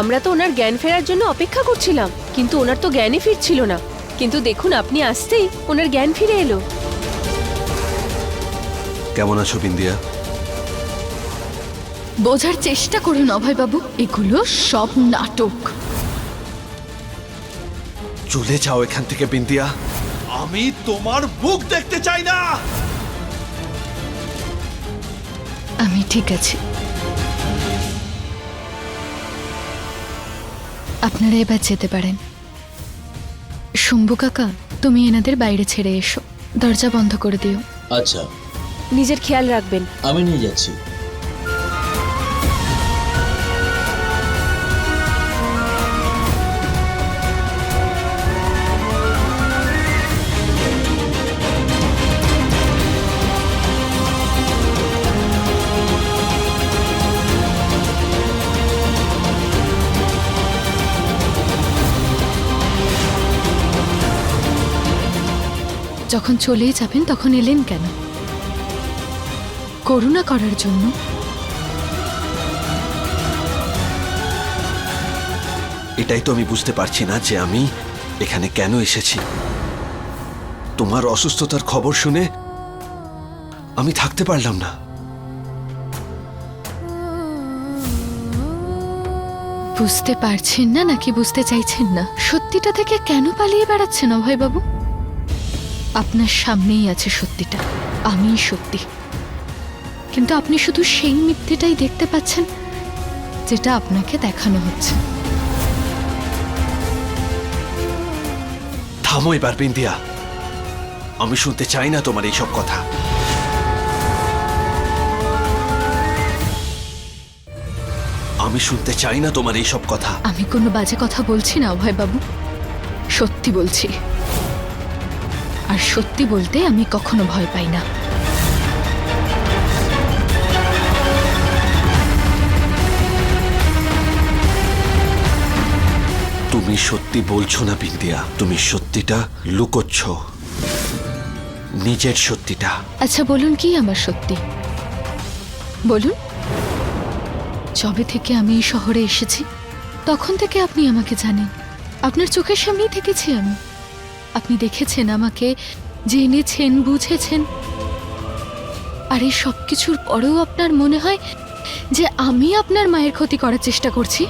আমরা তো ওনার জ্ঞান ফেরার জন্য অপেক্ষা করছিলাম কিন্তু ওনার তো জ্ঞানই ফিরছিল না। কিন্তু দেখুন আপনি আসতেই ওনার জ্ঞান ফিরে এলো। কেমন আছো বিন্দিয়া? বোঝার চেষ্টা করুন অভয়বাবু এগুলো সব নাটক। চলে যাও এখান থেকে বিন্দিয়া। আমি তোমার মুখ দেখতে চাই না! আমি ঠিক আছি। আপনারা এবার যেতে পারেন। শম্ভু কাকা তুমি এনাদের বাইরে ছেড়ে এসো। দরজা বন্ধ করে দিও। আচ্ছা। নিজের খেয়াল রাখবেন। আমি নিয়ে যাচ্ছি। যখন চলেই যাবেন তখন এলেন কেন? করুণা করার জন্য। এটাই তো আমি বুঝতে পারছি না যে আমি এখানে কেন এসেছি। তোমার অসুস্থতার খবর শুনে আমি থাকতে পারলাম না। বুঝতে পারছেন না নাকি বুঝতে চাইছেন না? সত্যিটা থেকে কেন পালিয়ে বেড়াচ্ছেন অভয়বাবু? আপনার সামনেই আছে সত্যিটা আমিই সত্যি। কিন্তু আপনি শুধু সেই মিথ্যেটাই দেখতে পাচ্ছেন যেটা আপনাকে দেখানো হচ্ছে। থামো এবার বিন্দিয়া আমি শুনতে চাই না তোমার এইসব কথা। আমি শুনতে চাই না তোমার এইসব কথা। আমি কোনো বাজে কথা বলছি না অভয়বাবু। সত্যি বলছি। আর সত্যি বলতে আমি কখনো ভয় পাই না। তুমি সত্যি বলছো না বিন্দিয়া? তুমি সত্যিটা লুকোচ্ছ। নিজের সত্যিটা। আচ্ছা বলুন কি আমার সত্যি? বলুন। যবে থেকে আমি এই শহরে এসেছি তখন থেকে আপনি আমাকে জানেন। আপনার চোখের সামনেই থেকেছি আমি। আপনি দেখেছেন আমাকে জেনেছেন বুঝেছেন। আর এই সব কিছুর পরেও আপনার মনে হয় যে আমি আপনার মায়ের ক্ষতি করার চেষ্টা করছি?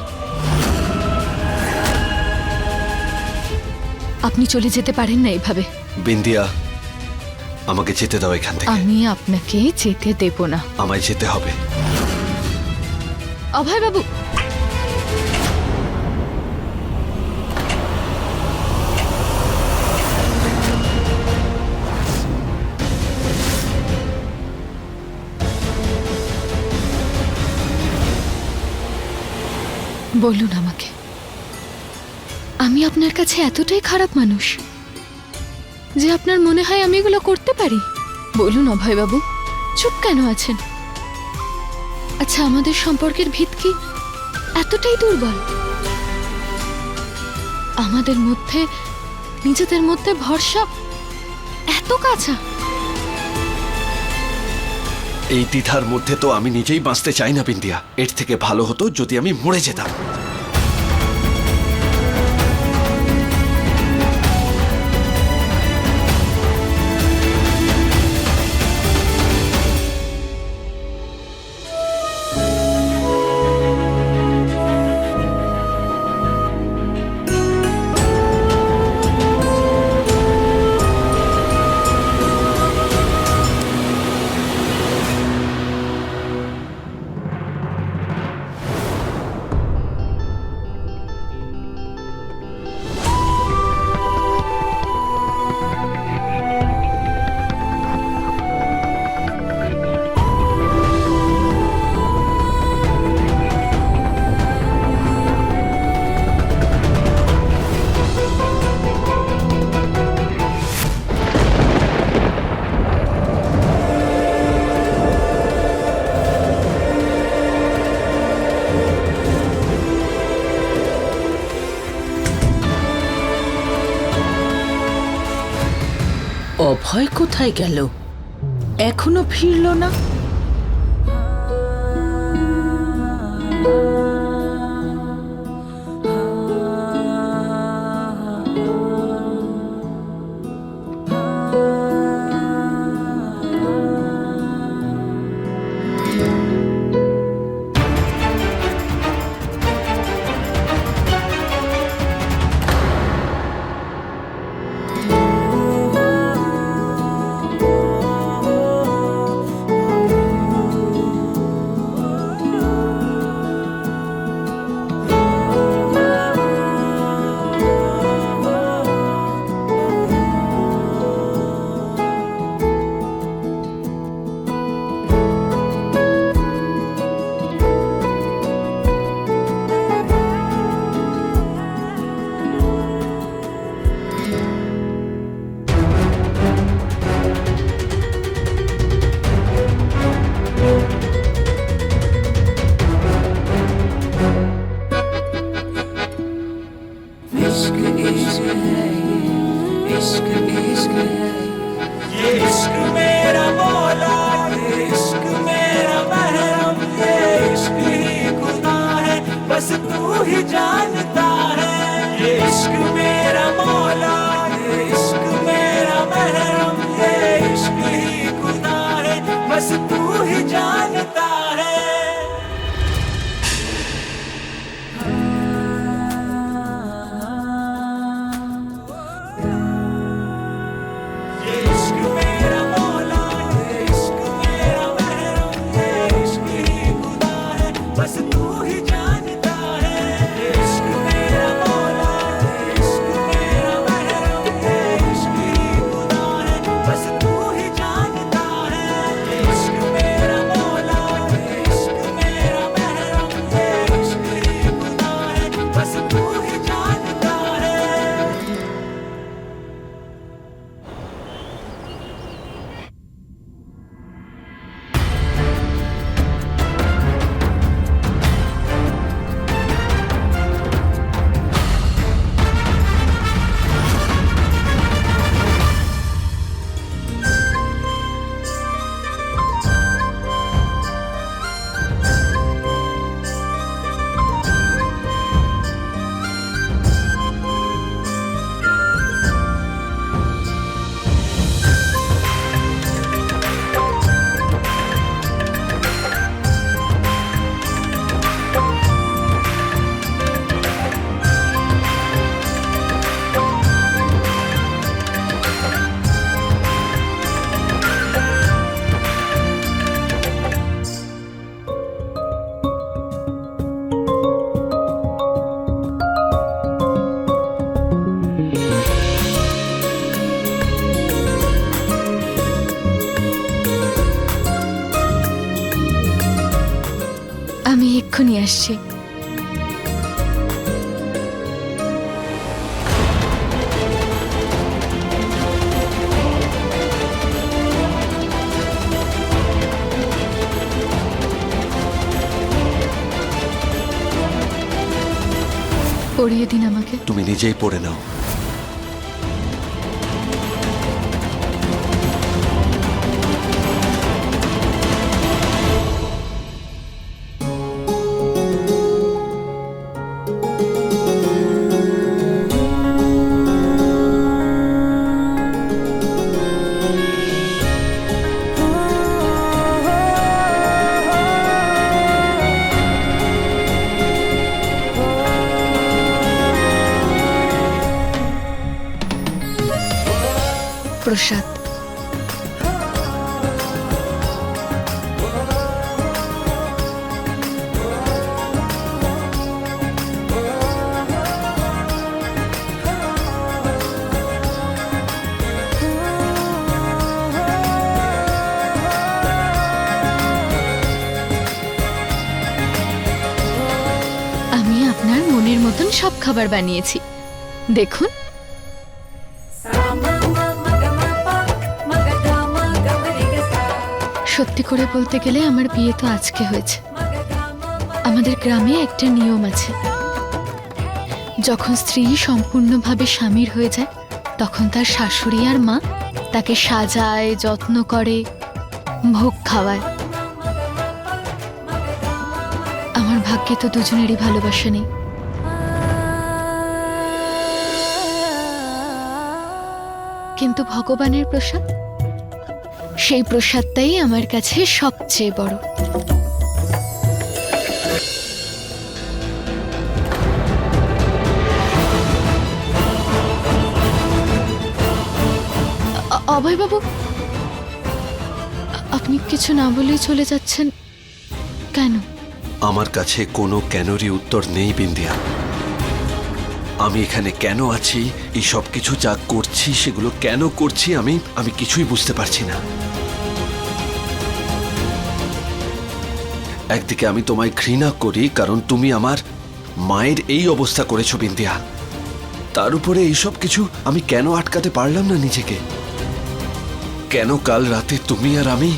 আপনি চলে যেতে পারেন না এভাবে। বিন্দিয়া আমাকে যেতে দাও এখান থেকে। আমি আপনাকে যেতে দেব না। আমায় যেতে হবে। অভয়বাবু বলুন আমাকে। আমি আপনার কাছে এতটাই খারাপ মানুষ যে আপনার মনে হয় আমি এগুলো করতে পারি। বলুন অভয়বাবু, চুপ কেন আছেন? আচ্ছা আমাদের সম্পর্কের ভিত কি? এতটাই দুর্বল। আমাদের মধ্যে, নিজেদের মধ্যে ভরসা এত কাঁচা। এই দ্বিধার মধ্যে তো আমি নিজেই বাঁচতে চাই না, বিন্দিয়া। এর থেকে ভালো হতো যদি আমি মরে যেতাম। অভয় কোথায় গেল? এখনও ফিরল না? عشق عشق ہے یہ عشق میرا مولا یہ عشق میرا محرم یہ عشق ہی خدا ہے بس تو ہی جانتا এক্ষুনি আসছি। পড়িয়ে দিন আমাকে। তুমি নিজেই পড়ে নাও। প্রসাদ আমি আপনার মনের মতন সব খাবার বানিয়েছি। দেখুন। সত্যি করে বলতে গেলে আমার বিয়ে তো আজকে হয়েছে। আমাদের গ্রামে একটা নিয়ম আছে। যখন স্ত্রী সম্পূর্ণভাবে স্বামীর হয়ে যায়, তখন তার শাশুড়ি আর মা তাকে সাজায়, যত্ন করে, ভোগ খাওয়ায়। আমার ভাগ্যে তো দুজনেরই ভালোবাসা নেই। কিন্তু ভগবানের প্রসাদ সেই প্রসাদটাই আমার কাছে সবচেয়ে বড়। অভয়বাবু, আপনি কিছু না বলেই চলে যাচ্ছেন। কেন? আমার কাছে কোনো কেনরই উত্তর নেই বিন্দিয়া আমি এখানে কেন আছি, এই সব কিছু যা করছি, সেগুলো কেন করছি, আমি আমি কিছুই বুঝতে পারছি না। একদিকে আমি তোমায় ঘৃণা করি, কারণ তুমি আমার মায়ের এই অবস্থা করেছ বিন্দিয়া। তার উপরে এইসব কিছু আমি কেন আটকাতে পারলাম না নিজেকে? কেন কাল রাতে তুমি আর আমি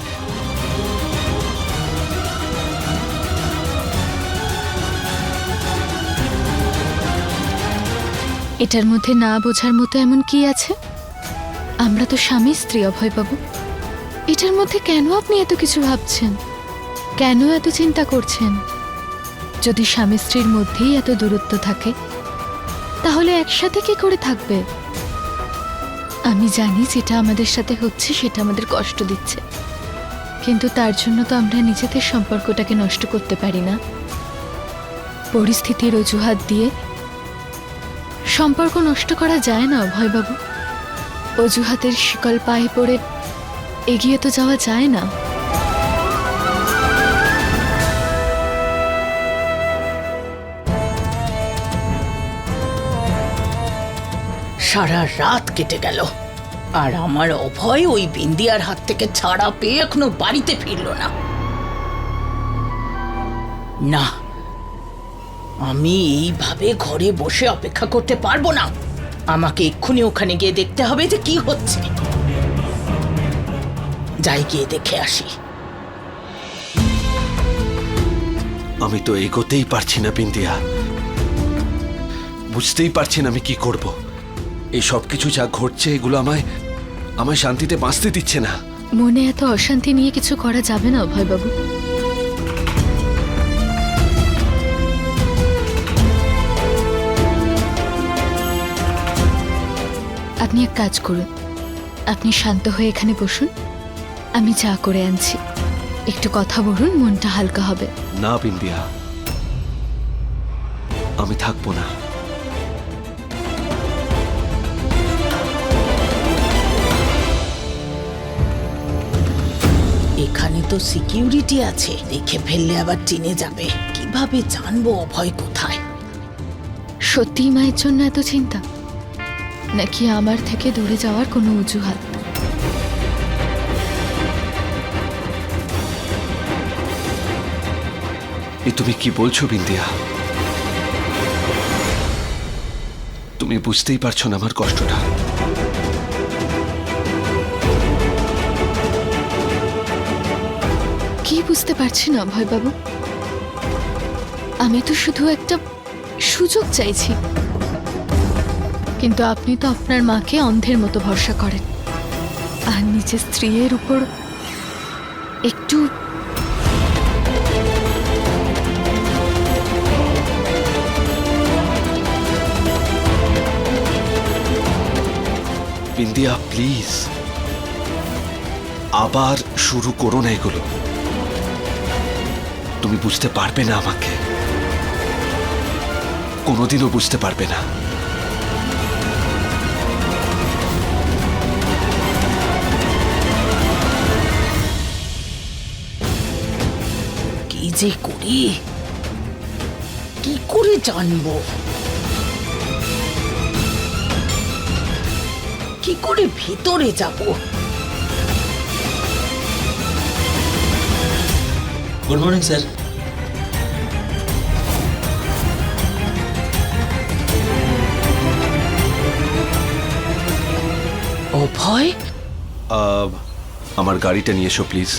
এটার মধ্যে না বোঝার মতো এমন কি আছে? আমরা তো স্বামী স্ত্রী অভয় পাবো এটার মধ্যে কেন আপনি এত কিছু ভাবছেন? কেন এত চিন্তা করছেন? যদি স্বামী স্ত্রীর মধ্যেই এত দূরত্ব থাকে, তাহলে একসাথে কি করে থাকবে? আমি জানি যেটা আমাদের সাথে হচ্ছে, সেটা আমাদের কষ্ট দিচ্ছে। কিন্তু তার জন্য তো আমরা নিজেদের সম্পর্কটাকে নষ্ট করতে পারি না। পরিস্থিতির অজুহাত দিয়ে সম্পর্ক নষ্ট করা যায় না, অভয়বাবু। অজুহাতের শিকল পায়ে পড়ে এগিয়ে তো যাওয়া যায় না। সারা রাত কেটে গেল। আর আমার অভয় ওই বিন্দিয়ার হাত থেকে ছাড়া পেয়ে এখনও বাড়িতে ফিরল না। না, আমি এইভাবে ঘরে বসে অপেক্ষা করতে পারব না। আমাকে এক্ষুনি ওখানে গিয়ে দেখতে হবে যে কি হচ্ছে। যাই গিয়ে দেখে আসি। আমি তো এগোতেই পারছি না বিন্দিয়া। বুঝতেই পারছি না আমি কি করব। এই সব কিছু যা ঘটছে এগুলো আমায় আমায় শান্তিতে বাঁচতে দিচ্ছে না। মনে এত অশান্তি নিয়ে কিছু করা যাবে না অভয়বাবু। আপনি এক কাজ করুন। আপনি শান্ত হয়ে এখানে বসুন। আমি চা করে আনছি। একটু কথা বলুন মনটা হালকা হবে। না বিন্দিয়া আমি থাকব না। এখানে তো সিকিউরিটি আছে। দেখে ফেললে আবার চিনে যাবে। কীভাবে জানব অভয় কোথায়? সত্যি মায়ের জন্য এত চিন্তা? নাকি আমার থেকে দূরে যাওয়ার কোনো অজুহাত? এ তুমি কি বলছো বিন্দিয়া? তুমি বুঝতেই পারছ না আমার কষ্টটা। বুঝতে পারছি না ভয়বাবু আমি তো শুধু একটা সুযোগ চাইছি। কিন্তু আপনি তো আপনার মাকে অন্ধের মতো ভরসা করেন। আর নিজের স্ত্রীর উপর একটু বিন্দিয়া, প্লিজ। আবার শুরু করো না এগুলো। তুমি বুঝতে পারবে না আমাকে। কোনোদিনও বুঝতে পারবে না। কি যে করি? কি করে জানব? কি করে ভিতরে যাব? Good morning sir Abhay uh, আমার গাড়িটা নিয়ে এসো প্লিজ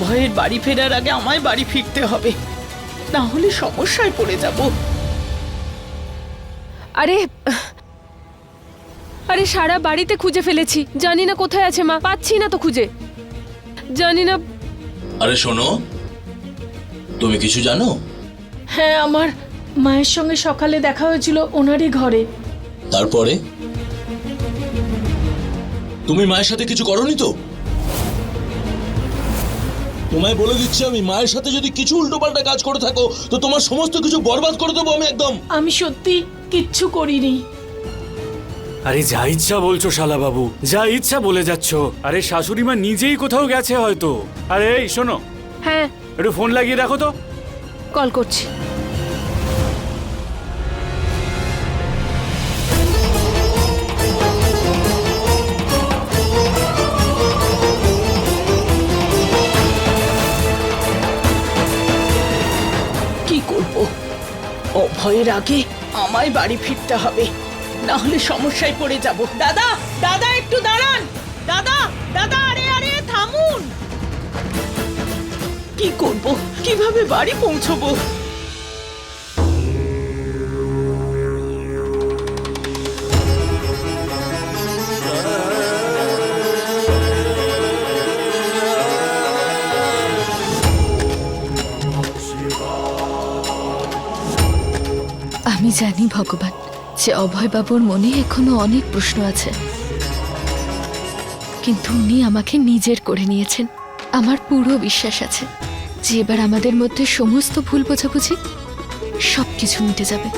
অভয়ের বাড়ি ফেরার আগে আমায় বাড়ি ফিরতে হবে। না হলে সমস্যায় পড়ে যাব। আরে আরে সারা বাড়িতে খুঁজে ফেলেছি। জানি না কোথায় আছে মা পাচ্ছি না তো খুঁজে। জানি না আরে শোনো তুমি কিছু জানো? হ্যাঁ আমার মায়ের সঙ্গে সকালে দেখা হয়েছিল ওনারই ঘরে। তারপরে? তুমি মায়ের সাথে কিছু করনি তো? তোমায় বলে দিচ্ছি আমি মায়ের সাথে যদি কিছু উল্টোপাল্টা কাজ করে থাকো তো তোমার সমস্ত কিছু বরবাদ করে দেবো আমি একদম। আমি সত্যি কিচ্ছু করিনি। আরে যা ইচ্ছা বলছো শালা বাবু যা ইচ্ছা বলে যাচ্ছ। আরে শাশুড়ি মা নিজেই কোথাও গেছে হয়তো। আরে এই শোনো। হ্যাঁ। একটু ফোন লাগিয়ে দেখো তো। কল করছি। অভয়ের আগে আমায় বাড়ি ফিরতে হবে। না হলে সমস্যায় পড়ে যাব। দাদা দাদা, একটু দাঁড়ান। দাদা দাদা, আরে আরে, থামুন। কি করব? কীভাবে বাড়ি পৌঁছবো? আমি জানি, ভগবান, যে অভয়বাবুর মনে এখনও অনেক প্রশ্ন আছে। কিন্তু উনি আমাকে নিজের করে নিয়েছেন। আমার পুরো বিশ্বাস আছে যে এবার আমাদের মধ্যে সমস্ত ভুল বোঝাবুঝি সব কিছু মিটে যাবে।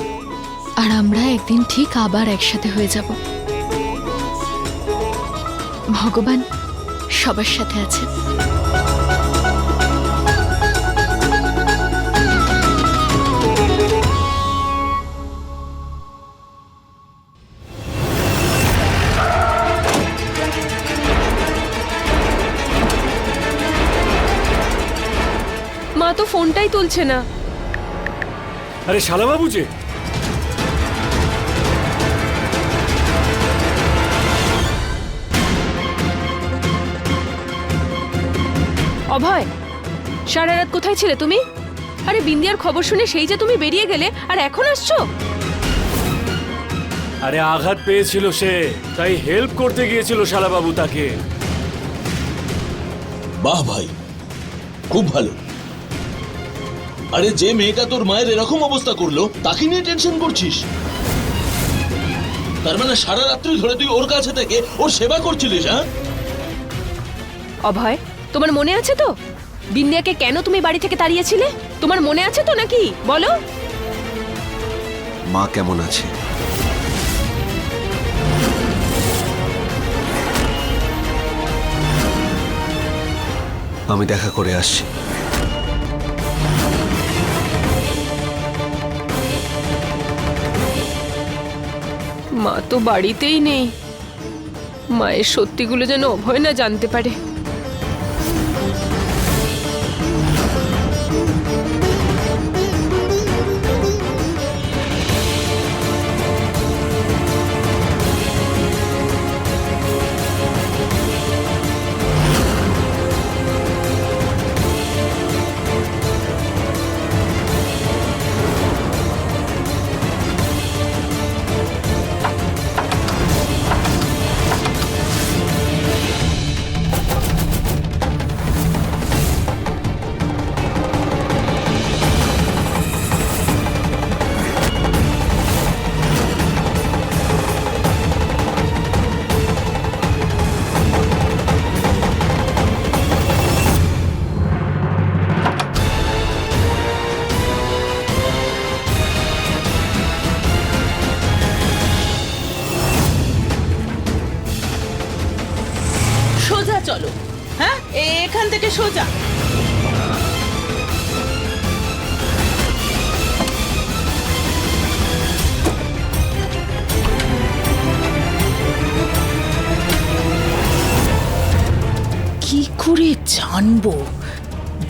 আর আমরা একদিন ঠিক আবার একসাথে হয়ে যাব। ভগবান সবার সাথে আছে। তো ফোনটাই তুলছে না। আরে শালাবাবু যে। অভয় সারা রাত কোথায় ছিলে তুমি? আরে বিন্দিয়ার খবর শুনে সেই যে তুমি বেরিয়ে গেলে আর এখন আসছো? আরে আঘাত পেয়েছিল সে তাই হেল্প করতে গিয়েছিল শালাবাবু তাকে। বাহ ভাই খুব ভালো। আরে যে মেয়েটা তোর মায়ের এরকম অবস্থা করল তাকে নিয়ে টেনশন করছিস? তার মানে সারা রাত্রি ধরে তুই ওর কাছে থেকে ওর সেবা করছিলিস হ্যাঁ? অভয় তোমার মনে আছে তো? বিন্দিয়াকে কেন তুমি বাড়ি থেকে তাড়িয়েছিলে? তোমার মনে আছে তো নাকি? বলো। মা কেমন আছে? আমি দেখা করে আসছি। মা তো বাড়িতেই নেই। মায়ের সত্যিগুলো যেন অভয় না জানতে পারে। থেকে সোজা। কি করে জানব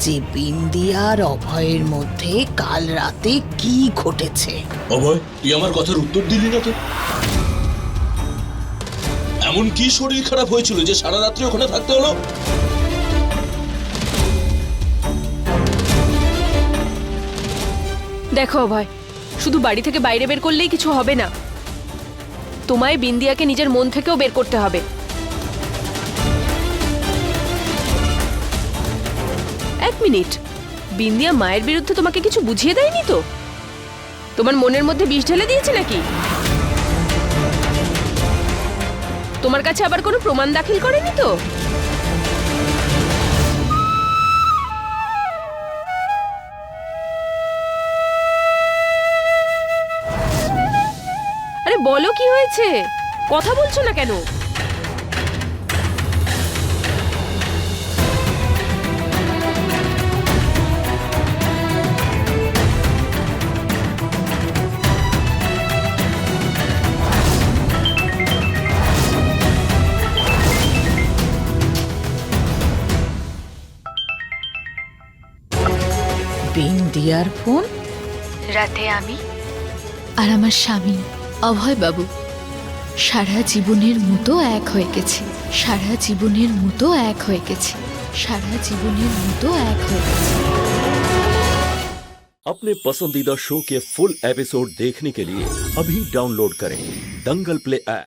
যে বিন্দিয়ার অভয়ের মধ্যে কাল রাতে কি ঘটেছে? অভয় তুই আমার কথার উত্তর দিলি না তো? এমন কি শরীর খারাপ হয়েছিল যে সারা রাত্রি ওখানে থাকতে হলো? দেখো অভয় শুধু বাড়ি থেকে বাইরে বের করলেই কিছু হবে না। তোমায় বিন্দিয়াকে নিজের মন থেকেও বের করতে হবে। এক মিনিট, বিন্দিয়া মায়ের বিরুদ্ধে তোমাকে কিছু বুঝিয়ে দেয়নি তো? তোমার মনের মধ্যে বিষ ঢেলে দিয়েছে নাকি? তোমার কাছে আবার কোনো প্রমাণ দাখিল করেনি তো? কি হয়েছে? কথা বলছো না কেন? বিন্দিয়ার ফোন? রাতে আমি আর আমার স্বামী। অভয় বাবু সারা জীবনের মতো এক হয়ে গেছি সারা জীবনের মতো এক হয়ে গেছি সারা জীবনের মতো এক হয়ে গেছি अपने पसंदीदा शो के फुल एपिसोड देखने के लिए अभी डाउनलोड करें दंगल प्ले ऐप